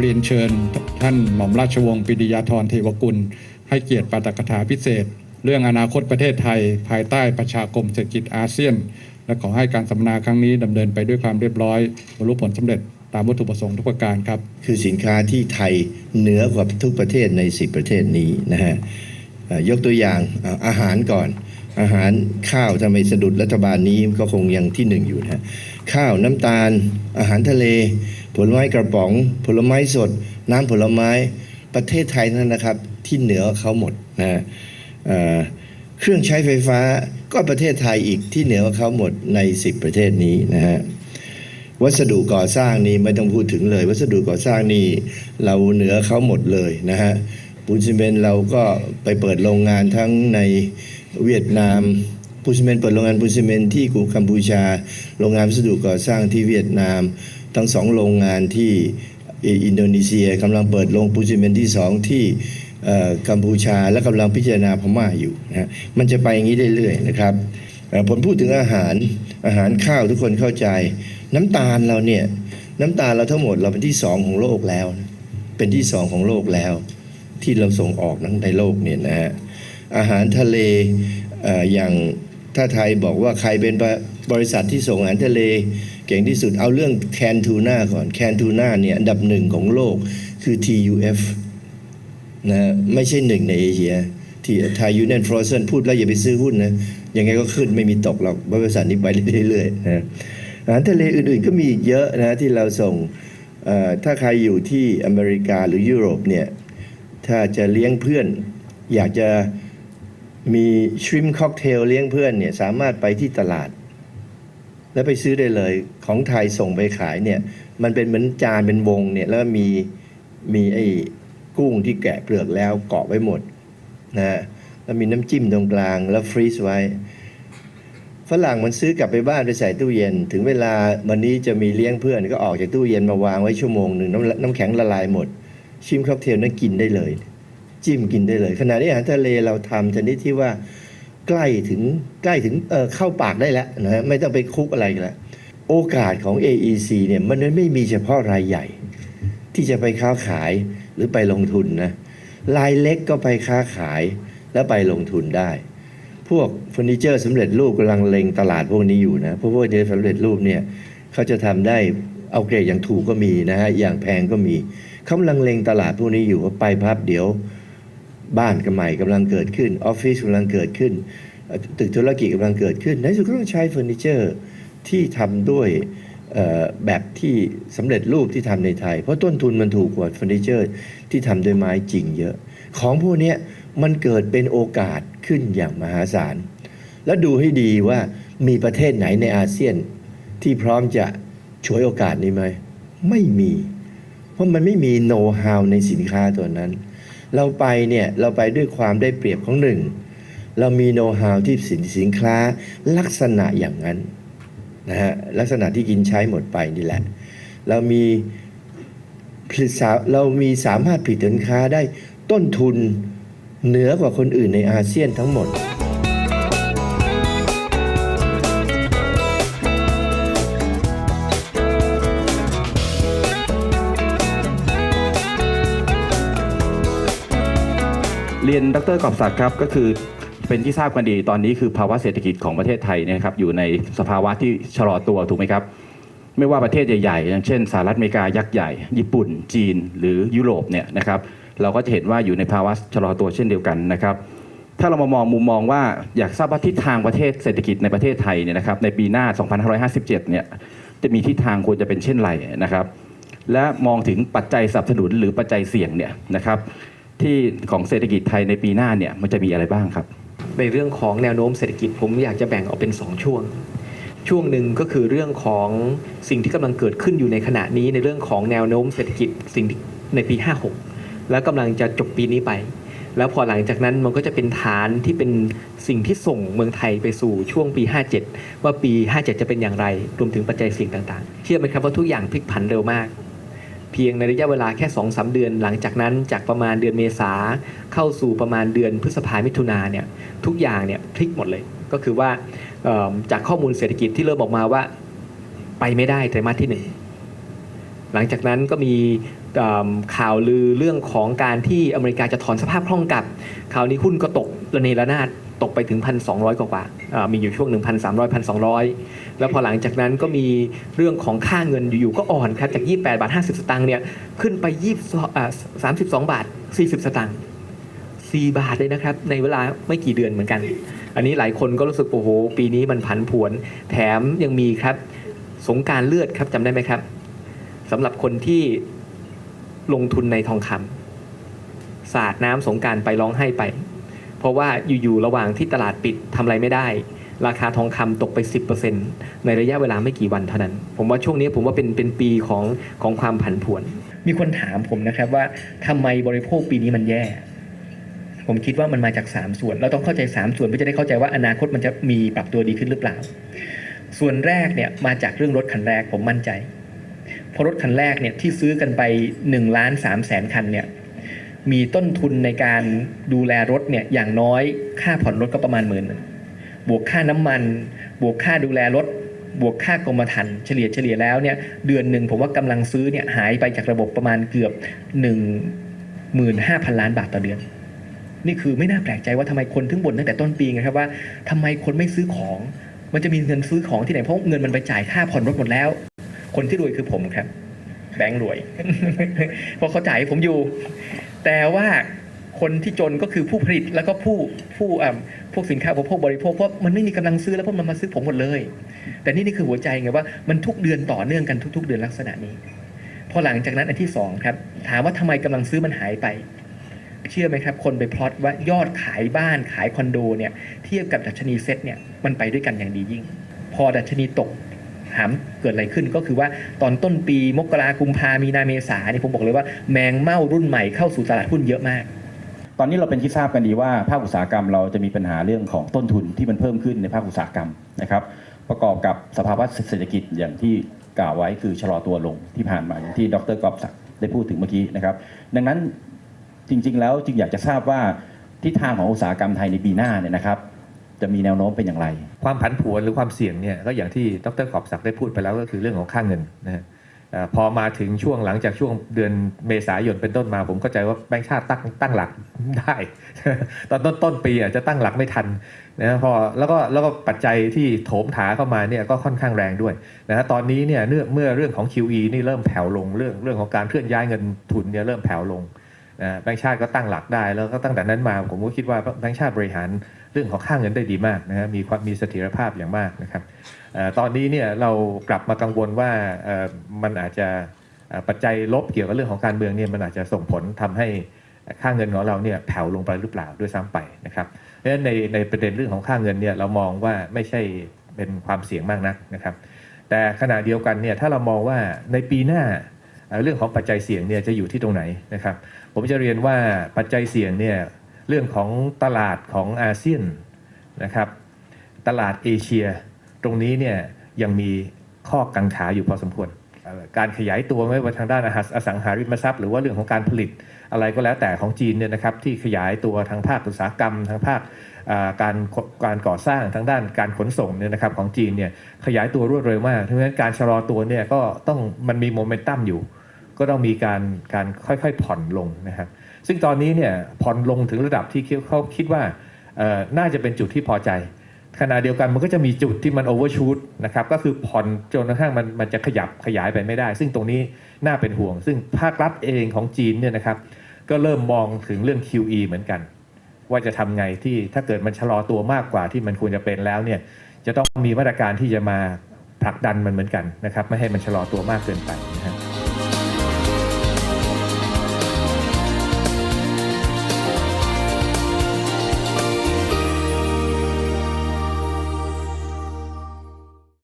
เรียนเชิญ ท่านหม่อมราชวงศ์ปิยาธรเทวกุล ให้เกียรติปาฐกถาพิเศษ เรื่องอนาคตประเทศไทย ภายใต้ประชาคมเศรษฐกิจอาเซียน และขอให้การสัมมนาครั้งนี้ดำเนินไปด้วยความเรียบร้อยบรรลุผลสำเร็จตามวัตถุประสงค์ทุกประการครับ คือสินค้าที่ไทยเหนือกว่าทุกประเทศใน 10 ประเทศนี้นะฮะยกตัวอย่างอาหารก่อน อาหารข้าวทำไมสะดุดรัฐบาลนี้ก็คงยังที่หนึ่งอยู่นะข้าวน้ำตาล อาหารทะเล ผลไม้กระป๋อง ผลไม้สด น้ำผลไม้ประเทศไทยนั่นนะครับ ที่เหนือเขาหมดนะเครื่องใช้ไฟฟ้าก็ประเทศไทยอีกที่เหนือเขาหมดใน 10 ประเทศนี้นะฮะวัสดุก่อสร้างนี่ไม่ต้องพูดถึงเลย วัสดุก่อสร้างนี่เราเหนือเขาหมดเลยนะฮะปูนซีเมนต์เราก็ไปเปิดโรงงานทั้งใน เวียดนามปูนซีเมนต์เปิดโรงงานปูนซีเมนต์ที่กัมพูชา โรงงานวัสดุก่อสร้างที่เวียดนาม ทั้งสองโรงงานที่อินโดนีเซียกำลังเปิดโรงปูนซีเมนต์ที่สองที่กัมพูชาและกำลังพิจารณาพม่าอยู่นะฮะมันจะไปอย่างนี้เรื่อยๆนะครับผมพูดถึงอาหารอาหารข้าวทุกคนเข้าใจ น้ำตาลเราเนี่ยน้ำตาลเราทั้งหมดเราเป็นที่สองของโลกแล้ว เป็นที่สองของโลกแล้ว ที่เราส่งออกทั้งในโลกเนี่ยนะฮะ อาหารทะเลออย่างถ้าไทยบอกว่าใครเป็นบริษัทที่ส่งอาหารทะเล เก่งที่สุดเอาเรื่องแคนทูน่าก่อนแคนทูน่าเนี่ยอันดับหนึ่งของโลกคือ TUF นะฮะไม่ใช่หนึ่งในเอเชียที่ไทยยูเนียนฟรอเซนพูดแล้วอย่าไปซื้อหุ้นนะยังไงก็ขึ้นไม่มีตกหรอกบริษัทนี้ไปเรื่อยๆนะอาหารทะเลอื่นๆก็มีอีกเยอะนะที่เราส่งถ้าใครอยู่ที่อเมริกาหรือยุโรปเนี่ยถ้าจะเลี้ยงเพื่อนอยากจะ มีชริมค็อกเทลเลี้ยงเพื่อนเนี่ยสามารถไปที่ตลาด แล้วไปซื้อได้เลยของไทยส่งไปขายเนี่ย มันเป็นเหมือนจานเป็นวงเนี่ยแล้วมีมีไอ้กุ้งที่แกะเปลือกแล้วเกาะไว้หมดนะฮะแล้วมีน้ำจิ้มตรงกลางแล้วฟรีซไว้ฝรั่งมันซื้อกลับไปบ้านไปใส่ตู้เย็น ถึงเวลาวันนี้จะมีเลี้ยงเพื่อนก็ออกจากตู้เย็นมาวางไว้ชั่วโมงหนึ่งน้ำน้ำแข็งละลายหมด ชิมค็อกเทลนั้นกินได้เลย จิ้มกินได้เลย ขณะนี้อาหารทะเลเราทำชนิดที่ว่าใกล้ถึงใกล้ถึงเออเข้าปากได้แล้วนะฮะไม่ต้องไปคุกอะไรกันแล้วโอกาสของ AEC เนี่ยมันไม่มีเฉพาะรายใหญ่ ที่จะไปค้าขายหรือไปลงทุนนะรายเล็กก็ไปค้าขายแล้วไปลงทุนได้ พวกเฟอร์นิเจอร์สำเร็จรูปกำลังเล็งตลาดพวกนี้อยู่นะเพราะพวกนี้สำเร็จรูปเนี่ยเขาจะทำได้เอาเกรดอย่างถูกก็มีนะฮะอย่างแพงก็มีเขากำลังเล็งตลาดพวกนี้อยู่ว่าไปพับเดี๋ยว บ้านก็ใหม่กำลังเกิดขึ้นออฟฟิศกำลังเกิดขึ้น ตึกธุรกิจกำลังเกิดขึ้น ในสุดก็ต้องใช้เฟอร์นิเจอร์ที่ทำด้วยแบบที่สำเร็จรูปที่ทำในไทย เพราะต้นทุนมันถูกกว่าเฟอร์นิเจอร์ที่ทำด้วยไม้จริงเยอะ ของพวกนี้มันเกิดเป็นโอกาสขึ้นอย่างมหาศาล แล้วดูให้ดีว่ามีประเทศไหนในอาเซียนที่พร้อมจะฉวยโอกาสนี้ไหม ไม่มี เพราะมันไม่มีโน้ตฮาวในสินค้าตัวนั้น เราไปเนี่ยเราไปด้วยความได้เปรียบของหนึ่ง เรามีโน้ตฮาวที่สินสินค้าลักษณะอย่างนั้นนะฮะลักษณะที่กินใช้หมดไปนี่แหละ เรามีผลิตสาเรามีสามารถผลิตสินค้าได้ต้นทุนเหนือกว่าคนอื่นในอาเซียนทั้งหมด เรียนดรกอบศักดิ์ครับก็คือเป็นที่ทราบกันดีตอนนี้คือภาวะเศรษฐกิจของประเทศไทยนยนะครับอยู่ในสภาวะที่ชะลอตัวถูกไหมครับ ไม่ว่าประเทศใหญ่ๆอย่างเช่นสหรัฐอเมริกายักษ์ใหญ่ ญี่ปุ่น จีน หรือยุโรปเนี่ยนะครับเราก็จะเห็นว่าอยู่ในภาวะชะลอตัวเช่นเดียวกันนะครับ ถ้าเรามามองมุมมองว่าอยากทราบว่าทิศทางประเทศเศรษฐกิจในประเทศไทยเนี่ยนะครับในปีหน้า 2557 เนี่ยจะมีทิศทางควรจะเป็นเช่นไรนะครับ และมองถึงปัจจัยสนับสนุนหรือปัจจัยเสี่ยงเนี่ยนะครับ ที่ของเศรษฐกิจไทยในปีหน้าเนี่ยมันจะมีอะไรบ้างครับ ในเรื่องของแนวโน้มเศรษฐกิจผมอยากจะแบ่งออกเป็น 2 ช่วง ช่วงหนึ่งก็คือเรื่องของสิ่งที่กำลังเกิดขึ้นอยู่ในขณะนี้ในเรื่องของแนวโน้มเศรษฐกิจสิ่งในปี 56 แล้วกำลังจะจบปีนี้ไป แล้วพอหลังจากนั้นมันก็จะเป็นฐานที่เป็นสิ่งที่ส่งเมืองไทยไปสู่ช่วงปี 57 ว่าปี 57 จะเป็นอย่างไรรวมถึงปัจจัยสี่งต่างๆ เชื่อไหมครับว่าทุกอย่างพลิกผันเร็วมาก เพียงในระยะเวลาแค่2อสเดือน หลังจากนั้นจากประมาณเดือนเมษาเข้าสู่ประมาณเดือนพฤษภามิถุนาเนี่ยทุกอย่างเนี่ยพลิกหมดเลย ก็คือว่าจากข้อมูลเศรษฐกิจที่เริ่มออกมาว่าไปไม่ได้ไตรมาสที่หนึ่งหลังจากนั้นก็มีข่าวลือเรื่องของการที่อเมริกาจะถอนสภาพคล่องกลับคราวนี้หุ้นก็ตกระเนระนาด ตกไปถึง 1,200 กว่ากว่ามีอยู่ช่วง 1,300 1,200 แล้วพอหลังจากนั้นก็มีเรื่องของค่าเงินอยู่ๆก็อ่อนครับจาก 28 บาท 50 สตางค์เนี่ยขึ้นไป232 บาท 40 สตางค์4บาทเลยนะครับ ในเวลาไม่กี่เดือนเหมือนกัน อันนี้หลายคนก็รู้สึกโอ้โห ปีนี้มันผันผวน แถมยังมีครับสงการเลือดครับจำได้ไหมครับสำหรับคนที่ลงทุนในทองคำสาดน้ำสงการไปร้องไห้ไป เพราะว่าอยู่ๆระหว่างที่ตลาดปิดทำอะไรไม่ได้ ราคาทองคำตกไป 10%ในระยะเวลาไม่กี่วันเท่านั้น ผมว่าช่วงนี้ผมว่าเป็นเป็นปีของของความผันผวน มีคนถามผมนะครับว่าทำไมบริโภคปีนี้มันแย่ ผมคิดว่ามันมาจาก 3 ส่วน เราต้องเข้าใจ 3 ส่วนเพื่อจะได้เข้าใจว่าอนาคตมันจะมีปรับตัวดีขึ้นหรือเปล่า ส่วนแรกเนี่ยมาจากเรื่องรถคันแรกผมมั่นใจเพราะรถคันแรกเนี่ยที่ซื้อกันไป1ล้าน3แสนคันเนี่ย มีต้นทุนในการดูแลรถเนี่ยอย่างน้อยค่าผ่อนรถก็ประมาณหมื่นบวกค่าน้ำมัน บวกค่าดูแลรถ บวกค่ากรมธรรม์เฉลี่ยเฉลี่ยแล้วเนี่ยเดือนหนึ่งผมว่ากำลังซื้อเนี่ยหายไปจากระบบประมาณเกือบ 15,000 ล้านบาทต่อเดือน นี่คือไม่น่าแปลกใจว่าทำไมคนถึงบ่นตั้งแต่ต้นปีไงครับว่าทำไมคนไม่ซื้อของ มันจะมีเงินซื้อของที่ไหนเพราะเงินมันไปจ่ายค่าผ่อนรถหมดแล้ว คนที่รวยคือผมครับแบงค์รวย เพราะเขาจ่ายให้ผมอยู่ แต่ว่าคนที่จนก็คือผู้ผลิตแล้วก็ผู้ผู้อ่าพวกสินค้าอุปโภคบริโภคเพราะมันไม่มีกำลังซื้อแล้วเพราะมันมาซื้อผมหมดเลย แต่นี่นี่คือหัวใจไงว่ามันทุกเดือนต่อเนื่องกันทุก ๆ เดือนลักษณะนี้ พอหลังจากนั้นอันที่สองครับถามว่าทำไมกำลังซื้อมันหายไป เชื่อไหมครับ คนไปพลอตว่ายอดขายบ้านขายคอนโดเนี่ยเทียบกับดัชนีเซ็ตเนี่ยมันไปด้วยกันอย่างดียิ่ง พอดัชนีตก ถามเกิดอะไรขึ้นก็คือว่าตอนต้นปีมกรากุมภามีนาเมษาเนี่ยผมบอกเลยว่าแมงเม่ารุ่นใหม่เข้าสู่ตลาดหุ้นเยอะมาก ตอนนี้เราเป็นที่ทราบกันดีว่าภาคอุตสาหกรรมเราจะมีปัญหาเรื่องของต้นทุนที่มันเพิ่มขึ้นในภาคอุตสาหกรรมนะครับประกอบกับสภาวะเศรษฐกิจอย่างที่กล่าวไว้คือชะลอตัวลงที่ผ่านมาอย่างที่ดรกอบศักดิ์ได้พูดถึงเมื่อกี้นะครับ ดังนั้นจริงๆ แล้วจึงอยากจะทราบว่าทิศทางของอุตสาหกรรมไทยในปีหน้าเนี่ยนะครับ จะมีแนวโน้มเป็นอย่างไร ความผันผวนหรือความเสี่ยงเนี่ยก็อย่างที่ดรกอบศักดิ์ได้พูดไปแล้วก็คือเรื่องของค่าเงินนะฮะพอมาถึงช่วงหลังจากช่วงเดือนเมษายนเป็นต้นมา ผมเข้าใจว่าแบงก์ชาติตั้งตั้งหลักได้ ตอนต้นต้นปีอาจจะตั้งหลักไม่ทันนะพอแล้วก็แล้วก็ปัจจัยที่โถมถาเข้ามาเนี่ยก็ค่อนข้างแรงด้วยนะฮะตอนนี้เนี่ยเมื่อเรื่องของ QE นี่เริ่มแผ่วลงเรื่องเรื่องของการเคลื่อนย้ายเงินทุนเนี่ยเริ่มแผ่วลงนะแบงก์ชาติก็ตั้งหลักได้แล้วก็ตั้งแต่นั้นมาผมก็คิดว่าแบงก์ชาติบริหาร เรื่องของค่าเงินได้ดีมากนะฮะมีความมีเสถียรภาพอย่างมากนะครับตอนนี้เนี่ยเรากลับมากังวลว่ามันอาจจะปัจจัยลบเกี่ยวกับเรื่องของการเมืองเนี่ยมันอาจจะส่งผลทำให้ค่าเงินของเราเนี่ยแผ่วลงไปหรือเปล่าด้วยซ้ำไปนะครับเพราะฉะนั้นในในประเด็นเรื่องของค่าเงินเนี่ยเรามองว่าไม่ใช่เป็นความเสี่ยงมากนักนะครับ แต่ขณะเดียวกันเนี่ยถ้าเรามองว่าในปีหน้าเรื่องของปัจจัยเสี่ยงเนี่ยจะอยู่ที่ตรงไหนนะครับ ผมจะเรียนว่าปัจจัยเสี่ยงเนี่ย เรื่องของตลาดของอาเซียนนะครับ ตลาดเอเชีย ตรงนี้เนี่ยยังมีข้อกังขาอยู่พอสมควร การขยายตัวไม่ว่าทางด้านอาหารอสังหาริมทรัพย์ หรือว่าเรื่องของการผลิตอะไรก็แล้วแต่ของจีนเนี่ยนะครับที่ขยายตัวทางภาคอุตสาหกรรม ทางภาคการการก่อสร้างทางด้านการขนส่งเนี่ยนะครับของจีนเนี่ยขยายตัวรวดเร็วมากเพราะฉะนั้นการชะลอตัวเนี่ยก็ต้องมันมีโมเมนตัมอยู่ ก็ต้องมีการการค่อยๆผ่อนลงนะครับ ซึ่งตอนนี้เนี่ยผ่อนลงถึงระดับที่เขาคิดว่าน่าจะเป็นจุดที่พอใจขณะเดียวกันมันก็จะมีจุดที่มันโอเวอร์ชูตนะครับก็คือผ่อนจนกระทั่งมันมันจะขยับขยายไปไม่ได้ ซึ่งตรงนี้น่าเป็นห่วง ซึ่งภาครัฐเองของจีนเนี่ยนะครับก็เริ่มมองถึงเรื่อง QE เหมือนกัน ว่าจะทำไงที่ถ้าเกิดมันชะลอตัวมากกว่าที่มันควรจะเป็นแล้วเนี่ยจะต้องมีมาตรการที่จะมาผลักดันมันเหมือนกันนะครับไม่ให้มันชะลอตัวมากเกินไปนะครับ